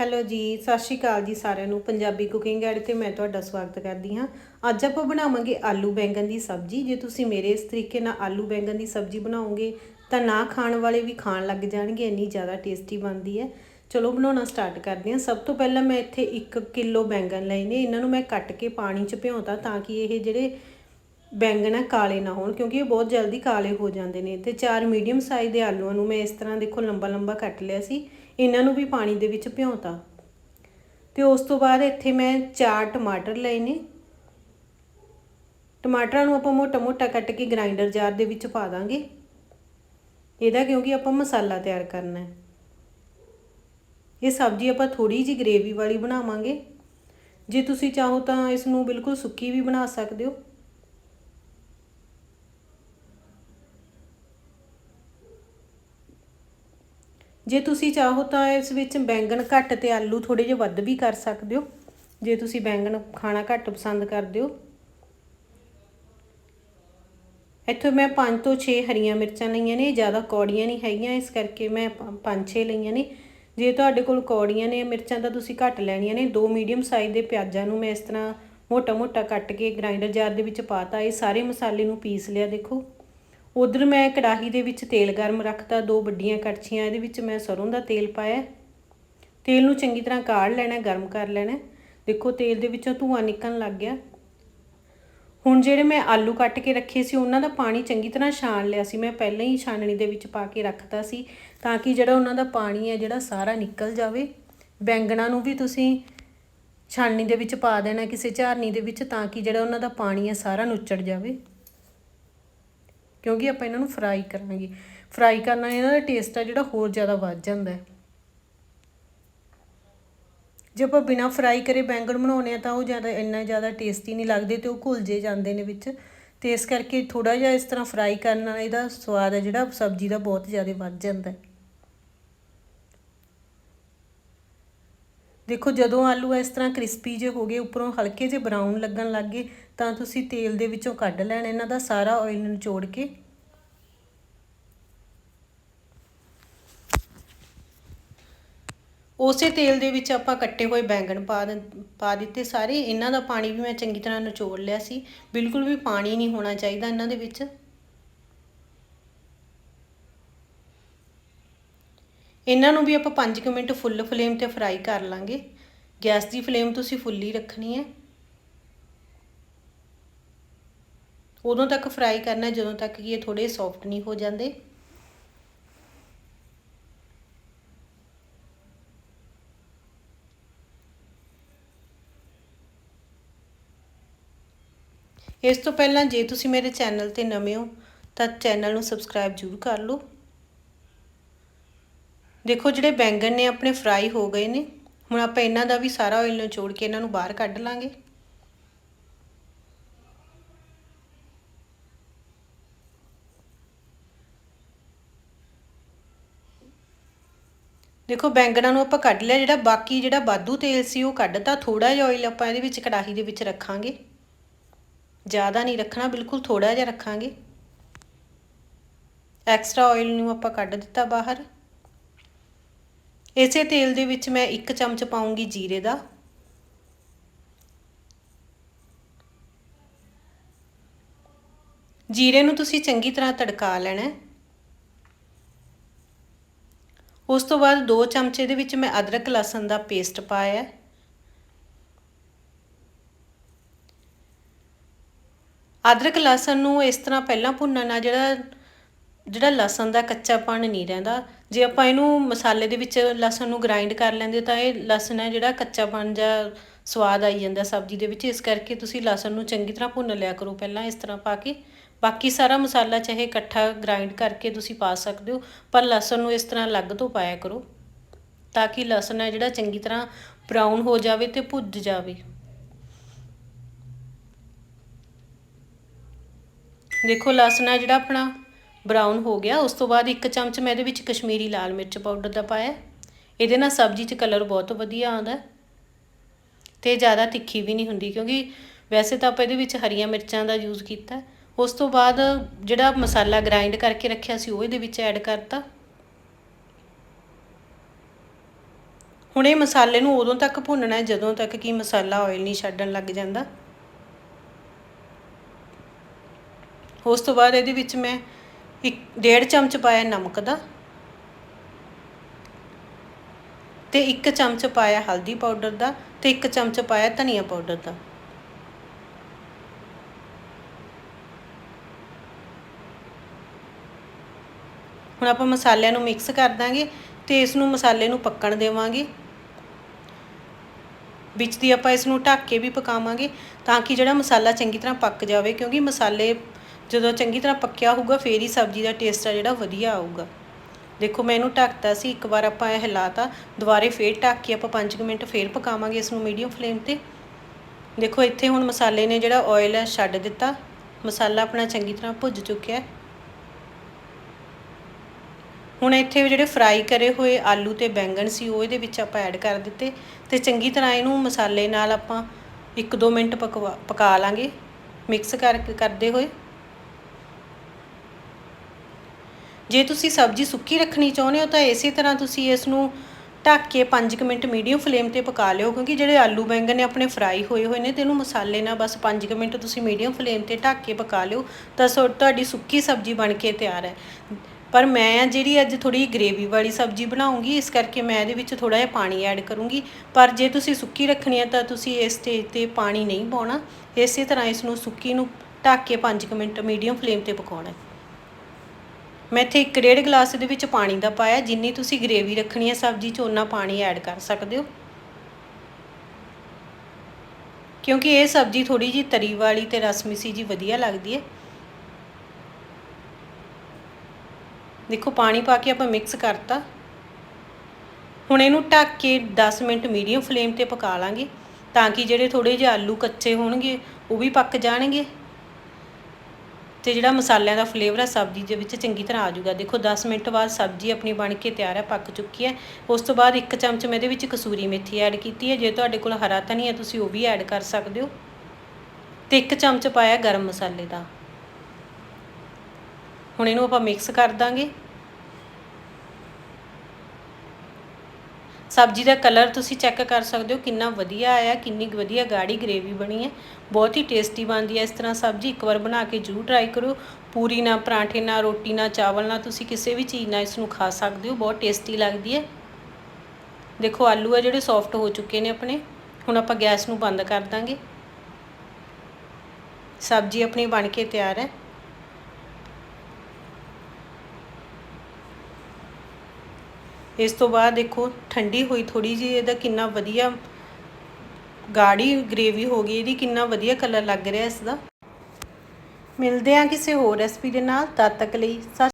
Hello ਜੀ, ਸਤਿ ਸ਼੍ਰੀ ਅਕਾਲ ਜੀ ਸਾਰਿਆਂ ਨੂੰ, ਪੰਜਾਬੀ ਕੁਕਿੰਗ ਗਾਈਡ ਤੇ ਮੈਂ ਤੁਹਾਡਾ ਸਵਾਗਤ ਕਰਦੀ ਹਾਂ। ਅੱਜ ਆਪਾਂ ਬਣਾਵਾਂਗੇ ਆਲੂ ਬੈਂਗਣ ਦੀ ਸਬਜ਼ੀ। ਜੇ ਤੁਸੀਂ ਮੇਰੇ ਇਸ ਤਰੀਕੇ ਨਾਲ ਆਲੂ ਬੈਂਗਣ ਦੀ ਸਬਜ਼ੀ ਬਣਾਓਗੇ, ਤਾਂ ਨਾ ਖਾਣ ਵਾਲੇ ਵੀ ਖਾਣ ਲੱਗ ਜਾਣਗੇ, ਇੰਨੀ ਜ਼ਿਆਦਾ ਟੇਸਟੀ ਬਣਦੀ ਹੈ। ਚਲੋ ਬਣਾਉਣਾ ਸਟਾਰਟ ਕਰਦੇ ਹਾਂ। ਸਭ ਤੋਂ ਪਹਿਲਾਂ ਮੈਂ ਇੱਥੇ 1 ਕਿਲੋ ਬੈਂਗਣ ਲਏ ਨੇ। ਇਹਨਾਂ ਨੂੰ ਮੈਂ ਕੱਟ ਕੇ ਪਾਣੀ 'ਚ ਭਿਉਂਤਾ ਤਾਂ ਕਿ ਇਹ ਜਿਹੜੇ ਬੈਂਗਣ ਆ, ਕਾਲੇ ਨਾ ਹੋਣ, ਕਿਉਂਕਿ ਇਹ ਬਹੁਤ ਜਲਦੀ ਕਾਲੇ ਹੋ ਜਾਂਦੇ ਨੇ। ਤੇ ਚਾਰ ਮੀਡੀਅਮ ਸਾਈਜ਼ ਦੇ ਆਲੂਆਂ ਨੂੰ ਮੈਂ ਇਸ ਤਰ੍ਹਾਂ ਦੇਖੋ ਲੰਬਾ ਲੰਬਾ ਕੱਟ ਲਿਆ ਸੀ। ਇਹਨਾਂ ਨੂੰ ਵੀ ਪਾਣੀ ਦੇ ਵਿੱਚ ਭਿਉਂਤਾ। ਤੇ ਉਸ ਤੋਂ ਬਾਅਦ ਇੱਥੇ ਮੈਂ ਚਾਰ ਟਮਾਟਰ ਲਏ ਨੇ। ਟਮਾਟਰਾਂ ਨੂੰ ਆਪਾਂ ਮੋਟਾ ਮੋਟਾ ਕੱਟ ਕੇ ਗ੍ਰਾਈਂਡਰ ਜਾਰ ਦੇ ਵਿੱਚ ਪਾ ਦਾਂਗੇ। ਇਹਦਾ ਕਿਉਂਕਿ ਆਪਾਂ ਮਸਾਲਾ ਤਿਆਰ ਕਰਨਾ ਹੈ। ਇਹ ਸਬਜ਼ੀ ਆਪਾਂ ਥੋੜੀ ਜੀ ਗ੍ਰੇਵੀ ਵਾਲੀ ਬਣਾਵਾਂਗੇ। ਜੇ ਤੁਸੀਂ ਚਾਹੋ ਤਾਂ ਇਸ ਨੂੰ ਬਿਲਕੁਲ ਸੁੱਕੀ ਵੀ ਬਣਾ ਸਕਦੇ ਹੋ। ਜੇ ਤੁਸੀਂ ਚਾਹੋ ਤਾਂ ਇਸ ਵਿੱਚ ਬੈਂਗਣ ਘੱਟ ਤੇ ਆਲੂ ਥੋੜੇ ਜਿਹਾ ਵੱਧ ਵੀ ਕਰ ਸਕਦੇ ਹੋ। ਜੇ ਤੁਸੀਂ ਬੈਂਗਣ ਖਾਣਾ ਘੱਟ ਪਸੰਦ ਕਰਦੇ ਹੋ। ਇੱਥੇ ਮੈਂ 5 ਤੋਂ 6 ਹਰੀਆਂ ਮਿਰਚਾਂ ਲਈਆਂ ਨੇ ਜ਼ਿਆਦਾ ਕੌੜੀਆਂ ਨਹੀਂ ਹੈਗੀਆਂ, ਇਸ ਕਰਕੇ ਮੈਂ 5-6 ਲਈਆਂ ਨੇ। ਜੇ ਤੁਹਾਡੇ ਕੋਲ ਕੌੜੀਆਂ ਨੇ ਮਿਰਚਾਂ ਤਾਂ ਤੁਸੀਂ ਘੱਟ ਲੈਣੀਆਂ ਨੇ। ਦੋ ਮੀਡੀਅਮ ਸਾਈਜ਼ ਦੇ ਪਿਆਜ਼ਾਂ ਨੂੰ ਮੈਂ ਇਸ ਤਰ੍ਹਾਂ ਮੋਟਾ-ਮੋਟਾ ਕੱਟ ਕੇ ਗ੍ਰਾਈਂਡਰ ਜਾਰ ਦੇ ਵਿੱਚ ਪਾਤਾ ਇਹ ਸਾਰੇ ਮਸਾਲੇ ਨੂੰ ਪੀਸ ਲਿਆ ਦੇਖੋ। ਉਧਰ ਮੈਂ ਕੜਾਹੀ ਦੇ ਵਿੱਚ ਤੇਲ ਗਰਮ ਰੱਖਤਾ, ਦੋ ਵੱਡੀਆਂ ਕੜਛੀਆਂ, ਇਹਦੇ ਵਿੱਚ ਮੈਂ ਸਰੋਂ ਦਾ ਤੇਲ ਪਾਇਆ। ਤੇਲ ਨੂੰ ਚੰਗੀ ਤਰ੍ਹਾਂ ਕਾੜ ਲੈਣਾ, ਗਰਮ ਕਰ ਲੈਣਾ। ਦੇਖੋ, ਤੇਲ ਦੇ ਵਿੱਚੋਂ ਧੂਆਂ ਨਿਕਲਣ ਲੱਗ ਗਿਆ। ਹੁਣ ਜਿਹੜੇ ਮੈਂ ਆਲੂ ਕੱਟ ਕੇ ਰੱਖੇ ਸੀ, ਉਹਨਾਂ ਦਾ ਪਾਣੀ ਚੰਗੀ ਤਰ੍ਹਾਂ ਛਾਣ ਲਿਆ ਸੀ। ਮੈਂ ਪਹਿਲਾਂ ਹੀ ਛਾਨਣੀ ਦੇ ਵਿੱਚ ਪਾ ਕੇ ਰੱਖਤਾ ਸੀ, ਤਾਂ ਕਿ ਜਿਹੜਾ ਉਹਨਾਂ ਦਾ ਪਾਣੀ ਹੈ, ਜਿਹੜਾ ਸਾਰਾ ਨਿਕਲ ਜਾਵੇ। ਬੈਂਗਣਾ ਨੂੰ ਵੀ ਤੁਸੀਂ ਛਾਨਣੀ ਦੇ ਵਿੱਚ ਪਾ ਦੇਣਾ, ਕਿਸੇ ਝਾਰਨੀ ਦੇ ਵਿੱਚ, ਤਾਂ ਕਿ ਜਿਹੜਾ ਉਹਨਾਂ ਦਾ ਪਾਣੀ ਹੈ, ਸਾਰਾ ਨੁੱਚੜ ਜਾਵੇ। ਕਿਉਂਕਿ ਆਪਾਂ ਇਹਨਾਂ ਨੂੰ ਫਰਾਈ ਕਰਾਂਗੇ ਫਰਾਈ ਕਰਨ ਨਾਲ ਇਹਨਾਂ ਦਾ ਟੇਸਟ ਆ ਜਿਹੜਾ ਹੋਰ ਜ਼ਿਆਦਾ ਵੱਧ ਜਾਂਦਾ ਹੈ। ਜੇ ਆਪਾਂ ਬਿਨਾ ਫਰਾਈ ਕਰੇ ਬੈਂਗਣ ਬਣਾਉਣੇ ਆ ਤਾਂ ਉਹ ਜ਼ਿਆਦਾ ਇੰਨਾ ਜ਼ਿਆਦਾ ਟੇਸਟੀ ਨਹੀਂ ਲੱਗਦੇ ਤੇ ਉਹ ਘੁਲ ਜੇ ਜਾਂਦੇ ਨੇ ਵਿੱਚ। ਤੇ ਇਸ ਕਰਕੇ ਥੋੜਾ ਜਿਹਾ ਇਸ ਤਰ੍ਹਾਂ ਫਰਾਈ ਕਰਨ ਨਾਲ ਇਹਦਾ ਸਵਾਦ ਹੈ ਜਿਹੜਾ ਸਬਜ਼ੀ ਦਾ ਬਹੁਤ ਜ਼ਿਆਦਾ ਵੱਧ ਜਾਂਦਾ ਹੈ। ਦੇਖੋ ਜਦੋਂ ਆਲੂ ਇਸ ਤਰ੍ਹਾਂ ਕ੍ਰਿਸਪੀ ਜੇ ਹੋ ਗਏ, ਉੱਪਰੋਂ ਹਲਕੇ ਜਿਹੇ ਬਰਾਊਨ ਲੱਗਣ ਲੱਗ ਗਏ ਤਾਂ ਤੁਸੀਂ ਤੇਲ ਦੇ ਵਿੱਚੋਂ ਕੱਢ ਲੈਣਾ, ਇਹਨਾਂ ਦਾ ਸਾਰਾ ਆਇਲ ਨਿਚੋੜ ਕੇ। ਉਸੇ ਤੇਲ ਦੇ ਵਿੱਚ ਆਪਾਂ ਕੱਟੇ ਹੋਏ ਬੈਂਗਣ ਪਾ ਪਾ ਦਿੱਤੇ ਸਾਰੇ। ਇਹਨਾਂ ਦਾ ਪਾਣੀ ਵੀ ਮੈਂ ਚੰਗੀ ਤਰ੍ਹਾਂ ਨਿਚੋੜ ਲਿਆ ਸੀ। ਬਿਲਕੁਲ ਵੀ ਪਾਣੀ ਨਹੀਂ ਹੋਣਾ ਚਾਹੀਦਾ ਇਹਨਾਂ ਦੇ ਵਿੱਚ। ਇਹਨਾਂ ਨੂੰ ਵੀ ਆਪਾਂ 5 ਮਿੰਟ ਫੁੱਲ ਫਲੇਮ ਤੇ ਫਰਾਈ ਕਰ ਲਾਂਗੇ। ਗੈਸ ਦੀ ਫਲੇਮ ਤੁਸੀਂ ਫੁੱਲੀ ਰੱਖਣੀ ਹੈ। ਉਦੋਂ ਤੱਕ ਫਰਾਈ ਕਰਨਾ ਜਦੋਂ ਤੱਕ ਕਿ ਇਹ ਥੋੜੇ ਸੌਫਟ ਨਹੀਂ ਹੋ ਜਾਂਦੇ। ਇਸ ਤੋਂ ਪਹਿਲਾਂ ਜੇ ਤੁਸੀਂ ਮੇਰੇ ਚੈਨਲ ਤੇ ਨਵੇਂ ਹੋ, ਤਾਂ ਚੈਨਲ ਨੂੰ ਸਬਸਕ੍ਰਾਈਬ ਜ਼ਰੂਰ ਕਰ ਲਓ। ਦੇਖੋ, ਜਿਹੜੇ ਬੈਂਗਣ ਨੇ, ਆਪਣੇ ਫਰਾਈ ਹੋ ਗਏ ਨੇ, ਹੁਣ ਆਪਾਂ ਇਹਨਾਂ ਦਾ ਵੀ ਸਾਰਾ ਆਇਲ ਨਿਚੋੜ ਕੇ ਇਹਨਾਂ ਨੂੰ ਬਾਹਰ ਕੱਢ ਲਾਂਗੇ। ਦੇਖੋ, ਬੈਂਗਣਾ ਨੂੰ ਆਪਾਂ ਕੱਢ ਲਿਆ, ਜਿਹੜਾ ਬਾਕੀ ਜਿਹੜਾ ਬਾਦੂ ਤੇਲ ਸੀ ਉਹ ਕੱਢਤਾ ਥੋੜਾ ਜਿਹਾ ਆਇਲ ਆਪਾਂ ਇਹਦੇ ਵਿੱਚ ਕੜਾਹੀ ਦੇ ਵਿੱਚ ਰੱਖਾਂਗੇ। ਜ਼ਿਆਦਾ ਨਹੀਂ ਰੱਖਣਾ, ਬਿਲਕੁਲ ਥੋੜਾ ਜਿਹਾ ਰੱਖਾਂਗੇ। ਐਕਸਟਰਾ ਆਇਲ ਨੂੰ ਆਪਾਂ ਕੱਢ ਦਿੱਤਾ ਬਾਹਰ। ਇਸੇ ਤੇਲ ਦੇ ਵਿੱਚ ਮੈਂ 1 ਚਮਚ ਪਾਉਂਗੀ ਜੀਰੇ ਦਾ। ਜੀਰੇ ਨੂੰ ਤੁਸੀਂ ਚੰਗੀ ਤਰ੍ਹਾਂ ਤੜਕਾ ਲੈਣਾ ਉਸ ਤੋਂ ਬਾਅਦ 2 ਚਮਚੇ ਦੇ ਵਿੱਚ ਮੈਂ ਅਦਰਕ ਲਸਣ ਦਾ ਪੇਸਟ ਪਾਇਆ ਅਦਰਕ ਲਸਣ ਨੂੰ ਇਸ ਤਰ੍ਹਾਂ ਪਹਿਲਾਂ ਭੁੰਨਣਾ ਜਿਹੜਾ ਜਿਹੜਾ ਲਸਣ ਦਾ ਕੱਚਾਪਣ ਨਹੀਂ ਰਹਿੰਦਾ। ਜੇ ਆਪਾਂ ਇਹਨੂੰ ਮਸਾਲੇ ਦੇ ਵਿੱਚ ਲਸਣ ਨੂੰ ਗ੍ਰਾਈਂਡ ਕਰ ਲੈਂਦੇ ਤਾਂ ਇਹ ਲਸਣ ਹੈ ਜਿਹੜਾ ਕੱਚਾਪਣ ਜਾਂ ਸਵਾਦ ਆਈ ਜਾਂਦਾ ਸਬਜ਼ੀ ਦੇ ਵਿੱਚ, ਇਸ ਕਰਕੇ ਤੁਸੀਂ ਲਸਣ ਨੂੰ ਚੰਗੀ ਤਰ੍ਹਾਂ ਭੁੰਨ ਲਿਆ ਕਰੋ। ਪਹਿਲਾਂ ਇਸ ਤਰ੍ਹਾਂ ਪਾ ਕੇ, ਬਾਕੀ ਸਾਰਾ ਮਸਾਲਾ ਚਾਹੇ ਇਕੱਠਾ ਗ੍ਰਾਈਂਡ ਕਰਕੇ ਤੁਸੀਂ ਪਾ ਸਕਦੇ ਹੋ, ਪਰ ਲਸਣ ਨੂੰ ਇਸ ਤਰ੍ਹਾਂ ਅਲੱਗ ਤੋਂ ਪਾਇਆ ਕਰੋ, ਤਾਂ ਕਿ ਲਸਣ ਹੈ ਜਿਹੜਾ ਚੰਗੀ ਤਰ੍ਹਾਂ ਬਰਾਊਨ ਹੋ ਜਾਵੇ ਤੇ ਭੁੱਜ ਜਾਵੇ। ਦੇਖੋ, ਲਸਣ ਹੈ ਜਿਹੜਾ ਆਪਣਾ ਬਰਾਊਨ ਹੋ ਗਿਆ, ਉਸ ਤੋਂ ਬਾਅਦ ਇੱਕ ਚਮਚ ਮੈਂ ਇਹਦੇ ਵਿੱਚ ਕਸ਼ਮੀਰੀ ਲਾਲ ਮਿਰਚ ਪਾਊਡਰ ਦਾ ਪਾਇਆ। ਇਹਦੇ ਨਾਲ ਸਬਜ਼ੀ 'ਚ ਕਲਰ ਬਹੁਤ ਵਧੀਆ ਆਉਂਦਾ। ਤੇ ਜ਼ਿਆਦਾ ਤਿੱਖੀ ਵੀ ਨਹੀਂ ਹੁੰਦੀ ਕਿਉਂਕਿ ਵੈਸੇ ਤਾਂ ਆਪਾਂ ਇਹਦੇ ਵਿੱਚ ਹਰੀਆਂ ਮਿਰਚਾਂ ਦਾ ਯੂਜ਼ ਕੀਤਾ। ਉਸ ਤੋਂ ਬਾਅਦ ਜਿਹੜਾ ਮਸਾਲਾ ਗ੍ਰਾਈਂਡ ਕਰਕੇ ਰੱਖਿਆ ਸੀ ਉਹ ਇਹਦੇ ਵਿੱਚ ਐਡ ਕਰਤਾ। ਹੁਣ ਇਹ ਮਸਾਲੇ ਨੂੰ ਉਦੋਂ ਤੱਕ ਭੁੰਨਣਾ ਹੈ, ਜਦੋਂ ਤੱਕ ਕਿ ਮਸਾਲਾ ਆਇਲ ਨਹੀਂ ਛੱਡਣ ਲੱਗ ਜਾਂਦਾ। ਉਸ ਤੋਂ ਬਾਅਦ ਇਹਦੇ ਵਿੱਚ ਮੈਂ ਇੱਕ ਡੇਢ ਚਮਚ ਪਾਇਆ ਨਮਕ ਦਾ। ਤੇ ਇੱਕ ਚਮਚ ਪਾਇਆ ਹਲਦੀ ਪਾਊਡਰ ਦਾ ਤੇ ਇੱਕ ਚਮਚ ਪਾਇਆ ਧਨੀਆ ਪਾਊਡਰ ਦਾ। ਹੁਣ ਆਪਾਂ ਮਸਾਲਿਆਂ ਨੂੰ ਮਿਕਸ ਕਰ ਦਾਂਗੇ ਤੇ ਇਸ ਨੂੰ ਮਸਾਲੇ ਨੂੰ ਪੱਕਣ ਦੇਵਾਂਗੇ। ਵਿੱਚ ਦੀ ਆਪਾਂ ਇਸ ਨੂੰ ਢੱਕ ਕੇ ਵੀ ਪਕਾਵਾਂਗੇ ਤਾਂ ਕਿ ਜਿਹੜਾ ਮਸਾਲਾ ਚੰਗੀ ਤਰ੍ਹਾਂ ਪੱਕ ਜਾਵੇ ਕਿਉਂਕਿ ਮਸਾਲੇ ਜਦੋਂ ਚੰਗੀ ਤਰ੍ਹਾਂ ਪੱਕਿਆ ਹੋਊਗਾ, ਫੇਰ ਹੀ ਸਬਜ਼ੀ ਦਾ ਟੇਸਟ ਆ ਜਿਹੜਾ ਵਧੀਆ ਆਊਗਾ। ਦੇਖੋ, ਮੈਂ ਇਹਨੂੰ ਢੱਕਤਾ ਸੀ, ਇੱਕ ਵਾਰ ਆਪਾਂ ਇਹ ਹਿਲਾਤਾ, ਦੁਬਾਰੇ ਫੇਰ ਢੱਕ ਕੇ ਆਪਾਂ 5 ਮਿੰਟ ਫੇਰ ਪਕਾਵਾਂਗੇ ਇਸ ਨੂੰ ਮੀਡੀਅਮ ਫਲੇਮ ਤੇ। ਦੇਖੋ, ਇੱਥੇ ਹੁਣ ਮਸਾਲੇ ਨੇ ਜਿਹੜਾ ਆਇਲ ਹੈ ਛੱਡ ਦਿੱਤਾ। ਮਸਾਲਾ ਆਪਣਾ ਚੰਗੀ ਤਰ੍ਹਾਂ ਭੁੱਜ ਚੁੱਕਿਆ ਹੈ। ਹੁਣ ਇੱਥੇ ਜਿਹੜੇ ਫਰਾਈ ਕਰੇ ਹੋਏ ਆਲੂ ਤੇ ਬੈਂਗਣ ਸੀ, ਉਹ ਇਹਦੇ ਵਿੱਚ ਆਪਾਂ ਐਡ ਕਰ ਦਿੱਤੇ ਤੇ ਚੰਗੀ ਤਰ੍ਹਾਂ ਇਹਨੂੰ ਮਸਾਲੇ ਨਾਲ ਆਪਾਂ 1-2 ਮਿੰਟ ਪਕਵਾ, ਪਕਾ ਲਾਂਗੇ। ਮਿਕਸ ਕਰ, ਕਰਦੇ ਹੋਏ। ਜੇ ਤੁਸੀਂ ਸਬਜ਼ੀ ਸੁੱਕੀ ਰੱਖਣੀ ਚਾਹੁੰਦੇ ਹੋ ਤਾਂ ਇਸੇ ਤਰ੍ਹਾਂ ਤੁਸੀਂ ਇਸ ਨੂੰ ਢੱਕ ਕੇ 5 ਮਿੰਟ ਮੀਡੀਅਮ ਫਲੇਮ ਤੇ ਪਕਾ ਲਿਓ, ਕਿਉਂਕਿ ਜਿਹੜੇ ਆਲੂ ਬੈਂਗਣ ਨੇ ਆਪਣੇ ਫਰਾਈ ਹੋਏ ਹੋਏ ਨੇ ਤੇ ਇਹਨੂੰ ਮਸਾਲੇ ਨਾਲ ਬਸ 5 ਮਿੰਟ ਤੁਸੀਂ ਮੀਡੀਅਮ ਫਲੇਮ ਤੇ ਢੱਕ ਕੇ ਪਕਾ ਲਿਓ, ਤਾਂ ਸੋ ਤੁਹਾਡੀ ਸੁੱਕੀ ਸਬਜ਼ੀ ਬਣ ਕੇ ਤਿਆਰ ਹੈ। ਪਰ ਮੈਂ ਜਿਹੜੀ ਅੱਜ ਥੋੜੀ ਗ੍ਰੇਵੀ ਵਾਲੀ ਸਬਜ਼ੀ ਬਣਾਉਂਗੀ, ਇਸ ਕਰਕੇ ਮੈਂ ਇਹਦੇ ਵਿੱਚ ਥੋੜਾ ਜਿਹਾ ਪਾਣੀ ਐਡ ਕਰੂੰਗੀ। ਪਰ ਜੇ ਤੁਸੀਂ ਸੁੱਕੀ ਰੱਖਣੀ ਹੈ ਤਾਂ ਤੁਸੀਂ ਇਸ ਸਟੇਜ ਤੇ ਪਾਣੀ ਨਹੀਂ ਪਾਉਣਾ, ਇਸੇ ਤਰ੍ਹਾਂ ਇਸ ਨੂੰ ਸੁੱਕੀ ਨੂੰ ਢੱਕ ਕੇ 5 ਮਿੰਟ ਮੀਡੀਅਮ ਫਲੇਮ ਤੇ ਪਕਾਉਣਾ ਮੈਂ ਇੱਥੇ ਇੱਕ ਡੇਢ ਗਲਾਸ ਦੇ ਵਿੱਚ ਪਾਣੀ ਦਾ ਪਾਇਆ, ਜਿੰਨੀ ਤੁਸੀਂ ਗ੍ਰੇਵੀ ਰੱਖਣੀ ਹੈ ਸਬਜ਼ੀ 'ਚ ਉਹਨਾਂ ਪਾਣੀ ਐਡ ਕਰ ਸਕਦੇ ਹੋ। ਕਿਉਂਕਿ ਇਹ ਸਬਜ਼ੀ ਥੋੜੀ ਜੀ ਤਰੀ ਵਾਲੀ ਤੇ ਰਸਮਿਸੀ ਜੀ, ਵਧੀਆ ਲੱਗਦੀ ਹੈ। ਦੇਖੋ, ਪਾਣੀ ਪਾ ਕੇ ਆਪਾਂ ਮਿਕਸ ਕਰਤਾ। ਹੁਣ ਇਹਨੂੰ ਢੱਕ ਕੇ 10 ਮਿੰਟ ਮੀਡੀਅਮ ਫਲੇਮ ਤੇ ਪਕਾ ਲਾਂਗੇ, ਤਾਂ ਕਿ ਜਿਹੜੇ ਥੋੜੇ ਜਿਹੇ ਆਲੂ ਕੱਚੇ ਹੋਣਗੇ, ਉਹ ਵੀ ਪੱਕ ਜਾਣਗੇ। ਤੇ ਜਿਹੜਾ ਮਸਾਲਿਆਂ ਦਾ ਫਲੇਵਰ ਹੈ ਸਬਜ਼ੀ ਦੇ ਵਿੱਚ ਚੰਗੀ ਤਰ੍ਹਾਂ ਆ ਜਾਊਗਾ। ਦੇਖੋ 10 ਮਿੰਟ ਬਾਅਦ ਸਬਜ਼ੀ ਆਪਣੀ ਬਣ ਕੇ ਤਿਆਰ ਹੈ ਪੱਕ ਚੁੱਕੀ ਹੈ। ਉਸ ਤੋਂ ਬਾਅਦ ਇੱਕ ਚਮਚ ਮੈਂ ਇਹਦੇ ਵਿੱਚ ਕਸੂਰੀ ਮੇਥੀ ਐਡ ਕੀਤੀ ਹੈ। ਜੇ ਤੁਹਾਡੇ ਕੋਲ ਹਰਾ ਧਨੀਆ ਤੁਸੀਂ ਉਹ ਵੀ ਐਡ ਕਰ ਸਕਦੇ ਹੋ। ਤੇ ਇੱਕ ਚਮਚ ਪਾਇਆ ਗਰਮ ਮਸਾਲੇ ਦਾ। ਹੁਣ ਇਹਨੂੰ ਆਪਾਂ ਮਿਕਸ ਕਰ ਦਾਂਗੇ। ਸਬਜ਼ੀ ਦਾ ਕਲਰ ਤੁਸੀਂ ਚੈੱਕ ਕਰ ਸਕਦੇ ਹੋ, ਕਿੰਨਾ ਵਧੀਆ ਆਇਆ, ਕਿੰਨੀ ਵਧੀਆ ਗਾੜੀ ਗ੍ਰੇਵੀ ਬਣੀ ਹੈ। ਬਹੁਤ ਹੀ ਟੇਸਟੀ ਬਣਦੀ ਹੈ ਇਸ ਤਰ੍ਹਾਂ ਸਬਜ਼ੀ। ਇੱਕ ਵਾਰ ਬਣਾ ਕੇ ਜ਼ਰੂਰ ਟਰਾਈ ਕਰੋ। ਪੂਰੀ ਨਾਲ ਪਰਾਂਠੇ ਨਾਲ ਰੋਟੀ ਨਾਲ ਚਾਵਲ ਨਾਲ ਤੁਸੀਂ ਕਿਸੇ ਵੀ ਚੀਜ਼ ਨਾਲ ਇਸ ਨੂੰ ਖਾ ਸਕਦੇ ਹੋ। ਬਹੁਤ ਟੇਸਟੀ ਲੱਗਦੀ ਹੈ। ਦੇਖੋ, ਆਲੂ ਆ ਜਿਹੜੇ ਸੌਫਟ ਹੋ ਚੁੱਕੇ ਨੇ ਆਪਣੇ। ਹੁਣ ਆਪਾਂ ਗੈਸ ਨੂੰ ਬੰਦ ਕਰ ਦਾਂਗੇ। ਸਬਜ਼ੀ ਆਪਣੀ ਬਣ ਕੇ ਤਿਆਰ ਹੈ। ਇਸ ਤੋਂ ਬਾਅਦ ਦੇਖੋ, ਠੰਡੀ ਹੋਈ ਥੋੜੀ ਜਿਹੀ, ਇਹਦਾ ਕਿੰਨਾ ਵਧੀਆ ਗਾੜੀ ਗ੍ਰੇਵੀ ਹੋ ਗਈ, ਇਹਦੀ ਕਿੰਨਾ ਵਧੀਆ ਕਲਰ ਲੱਗ ਰਿਹਾ ਇਸ ਦਾ। ਮਿਲਦੇ ਆ ਕਿਸੇ ਹੋਰ ਰੈਸਪੀ ਦੇ ਨਾਲ, ਤਦ ਤੱਕ ਲਈ, ਸਤਿ